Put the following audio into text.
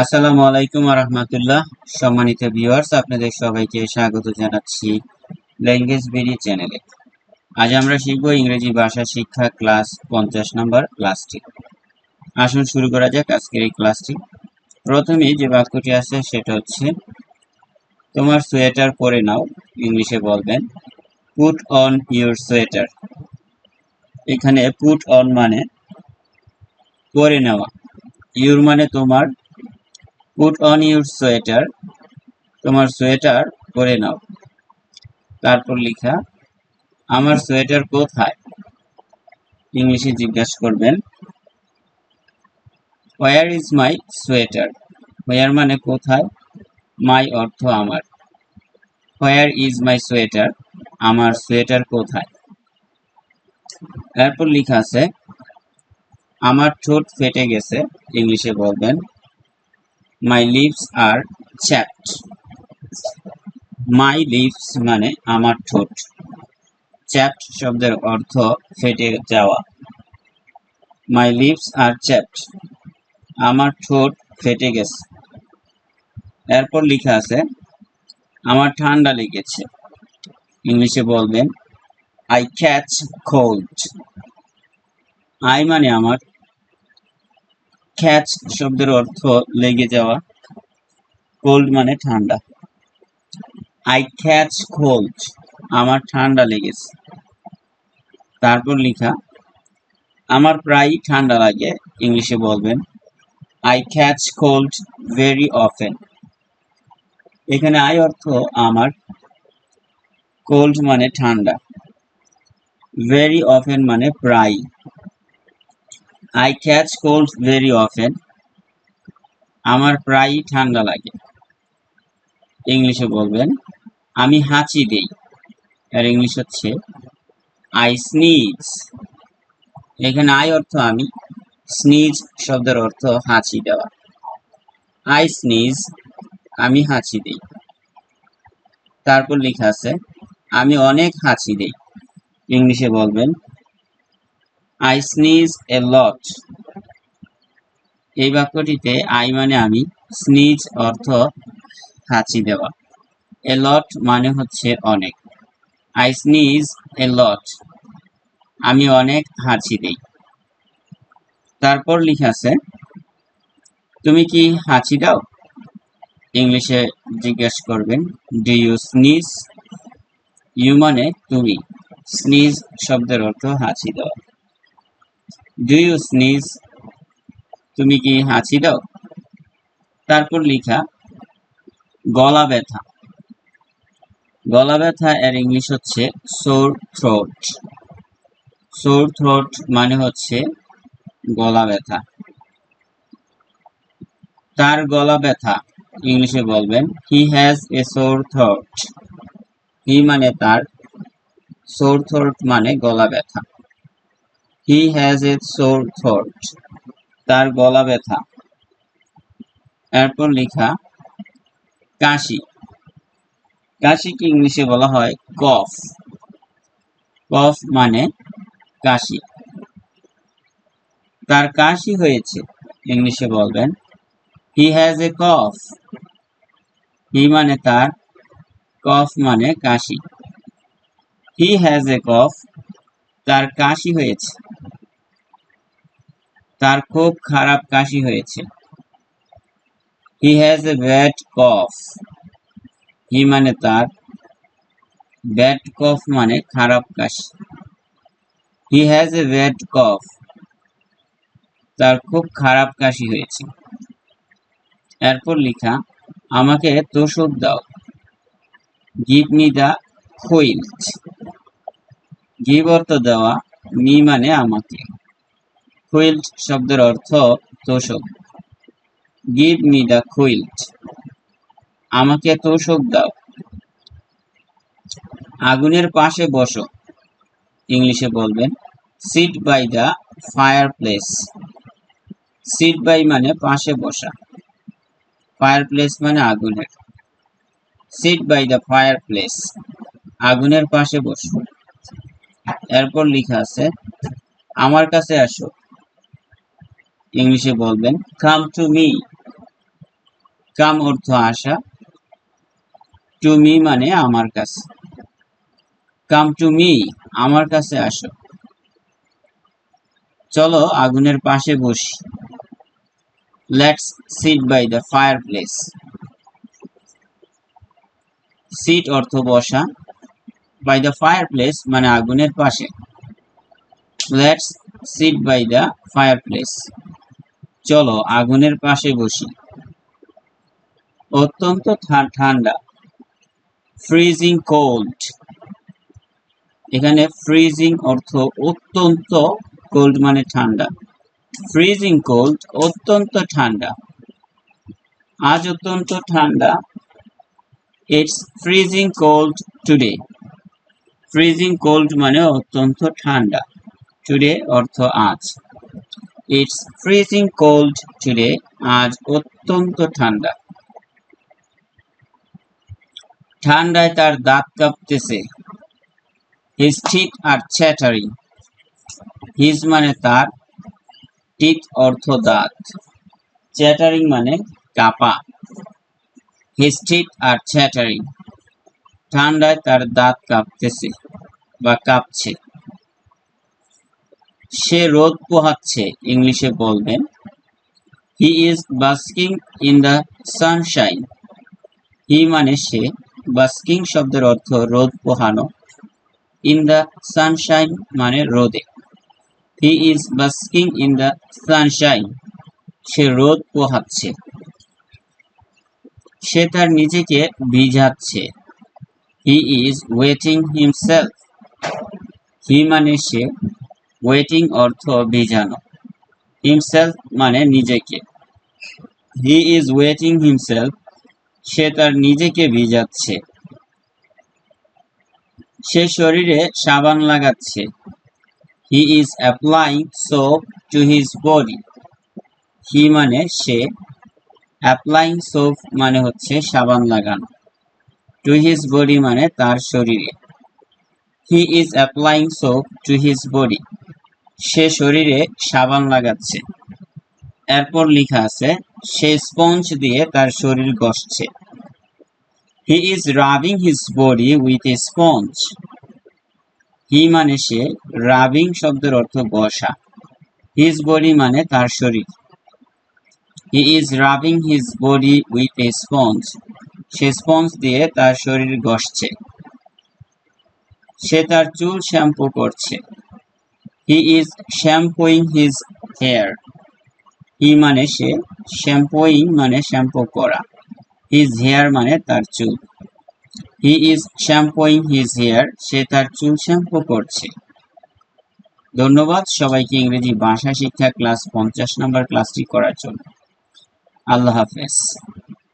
আসসালামু আলাইকুম রহমতুল্লাহ সম্মানিত ভিউয়ার্স আপনাদের সবাইকে স্বাগত জানাচ্ছি ল্যাঙ্গুয়েজ বেরি চ্যানেলে আজ আমরা শিখব ইংরেজি ভাষা শিক্ষা ক্লাস পঞ্চাশ নম্বর ক্লাসটি। আসুন শুরু করা যাক আজকের এই ক্লাসটি। প্রথমে যে বাক্যটি আছে সেটা হচ্ছে, তোমার সোয়েটার পরে নাও ইংলিশে বলবেন পুট অন ইউর সোয়েটার এখানে পুট অন মানে পরে নেওয়া ইউর মানে তোমার পুট অন ইউর সোয়েটার তোমার সোয়েটার পরে নাও। তারপর লেখা, আমার সোয়েটার কোথায়? ইংলিশে জিজ্ঞাসা করবেন where is my sweater where মানে কোথায়? মাই অর্থ আমার। হোয়ার ইজ মাই সোয়েটার আমার সোয়েটার কোথায়? এরপর লেখা আছে, আমার ঠোঁট ফেটে গেছে। ইংলিশে বলবেন মাই লিপস আর চ্যাপড মাই লিপস মানে আমার ঠোঁট। চ্যাপড শব্দের অর্থ ফেটে যাওয়া। মাই লিপস আর চ্যাপড আমার ঠোঁট ফেটে গেছে। এরপর লেখা আছে, আমার ঠান্ডা লেগেছে। ইংলিশে বলবেন আই ক্যাচ কোল্ড আই মানে আমার ক্যাচ শব্দের অর্থ লেগে যাওয়া কোল্ড মানে ঠান্ডা। আই ক্যাচ কোল্ড আমার ঠান্ডা লেগেছে। তারপর লেখা, আমার প্রায় ঠান্ডা লাগে, ইংলিশে বলবেন। I catch cold very often এখানে আই অর্থ আমার কোল্ড মানে ঠান্ডা। ভেরি অফেন মানে প্রায় I catch cold very often আমার প্রায়ই ঠান্ডা লাগে। ইংলিশে বলবেন, আমি হাঁচি দেই। আর ইংলিশ হচ্ছে আই স্নিজ এখানে আই অর্থ আমি স্নিজ শব্দের অর্থ হাঁচি দেওয়া। আই স্নিজ আমি হাঁচি দেই। তারপর লেখা আছে, আমি অনেক হাঁচি দেই। ইংলিশে বলবেন আই স্নিজ এ লট এই বাক্যটিতে আই মানে আমি স্নিজ অর্থ হাঁচি দেওয়া। এ লট মানে হচ্ছে অনেক। আই স্নিজ এ লট আমি অনেক হাঁচি দেই। তারপর লিখা আছে, তুমি কি হাঁচি দাও? ইংলিশে জিজ্ঞেস করবেন ডু ইউ স্নিজ ইউ মানে তুমি। স্নিজ শব্দের অর্থ হাঁচি দেওয়া। ডু ইউ স্নিজ তুমি কি হাঁচি দাও? তারপর লিখা, গলা ব্যথা। গলা ব্যথা এর ইংলিশ হচ্ছে সোর থ্রোট সোর থ্রোট মানে হচ্ছে গলা ব্যথা। তার গলা ব্যথা, ইংলিশে বলবেন he has a Soar throat হি মানে তার সোর থ্রোট মানে গলা ব্যথা। He has a Soar throat তার গলা ব্যথা। এরপর লেখা, কাশি। কাশিকে ইংলিশে বলা হয় কফ। কফ মানে কাশি। তার কাশি হয়েছে, ইংলিশে বলবেন। হি হ্যাজ এ কফ হি মানে তার, কফ মানে কাশি। হি হ্যাজ এ কফ তার কাশি হয়েছে। তার খুব খারাপ কাশি হয়েছে। হি হ্যাজ এ ব্যাড কফ হি মানে তার ব্যাড কফ মানে খারাপ কাশি। হি হ্যাজ এ ব্যাড কফ তার খুব খারাপ কাশি হয়েছে। এরপর লেখা, আমাকে তোষক দাও। Give me the quilt give অর্থ দেওয়া মি মানে আমাকে। হুইল্ট শব্দের অর্থ তোষক। গিভ মি দা হুইল্ট আমাকে তোষক দাও। আগুনের পাশে বসো। ইংলিশে বলবেন sit by the fireplace sit by মানে পাশে বসা। ফায়ার প্লেস মানে আগুনের। Sit by the fireplace আগুনের পাশে বসো। এরপর লেখা আছে, আমার কাছে আসো। ইংলিশে বলবেন কাম টু মি কাম অর্থ আসা। টু মি মানে আমার কাছে। কাম টু মি আমার কাছে আসো। চলো আগুনের পাশে বসি। Let's sit by the fireplace sit অর্থ বসা। দ্য ফায়ার প্লেস মানে আগুনের পাশে। Let's sit by the fireplace চলো আগুনের পাশে বসি। অত্যন্ত ঠান্ডা। ফ্রিজিং কোল্ড এখানে ফ্রিজিং অর্থ অত্যন্ত কোল্ড মানে ঠান্ডা। ফ্রিজিং কোল্ড অত্যন্ত ঠান্ডা। আজ অত্যন্ত ঠান্ডা। It's freezing cold today freezing cold মানে অত্যন্ত ঠান্ডা। টুডে অর্থ আজ ইটস ফ্রিজিং কোল্ড টুডে আজ অত্যন্ত ঠান্ডা। ঠান্ডায় তার দাঁত কাঁপতেছে। His teeth are chattering his মানে তার টিথ অর্থ দাঁত। চ্যাটারিং মানে কাপা। টিথ আর চ্যাটারিং ঠান্ডায় তার দাঁত কাঁপতেছে বা কাঁপছে। সে রোদ পোহাচ্ছে, ইংলিশে বলবেন। He is basking in the sunshine he মানে সে বাস্কিং শব্দের অর্থ রোদ পোহানো। ইন দ্য সানশাইন মানে রোদে। He is basking in the sunshine সে রোদ পোহাচ্ছে। সে তার নিজেকে ভিজাচ্ছে। He is wetting himself he মানে সে ওয়েটিং অর্থ ভিজানো হিমসেলফ মানে নিজেকে হি ইজ ওয়েটিং হিমসেলফ সে তার নিজেকে ভিজাচ্ছে সে শরীরে সাবান লাগাচ্ছে he is applying soap to his body he মানে সে অ্যাপ্লাইং সোপ মানে হচ্ছে সাবান লাগানো টু হিজ বডি মানে তার শরীরে। He is applying soap to his body সে শরীরে সাবান লাগাচ্ছে। এরপর লেখা আছে, সে স্পঞ্জ দিয়ে তার শরীর ঘষছে he is rubbing his body with a sponge he মানে সে রাবিং শব্দের অর্থ ঘষা হিজ বডি মানে তার শরীর। He is rubbing his body with a sponge say sponge দিয়ে তার শরীর ঘষছে। সে তার চুল শ্যাম্পু করছে। He is shampooing his hair he মানে সে শ্যাম্পুইং মানে শ্যাম্পু করা। হিজ হেয়ার মানে তার চুল। He is shampooing his hair সে তার চুল শ্যাম্পু করছে। ধন্যবাদ সবাইকে ইংরেজি ভাষা শিক্ষা ক্লাস পঞ্চাশ নম্বর ক্লাসটি করার জন্য। আল্লাহ হাফেজ।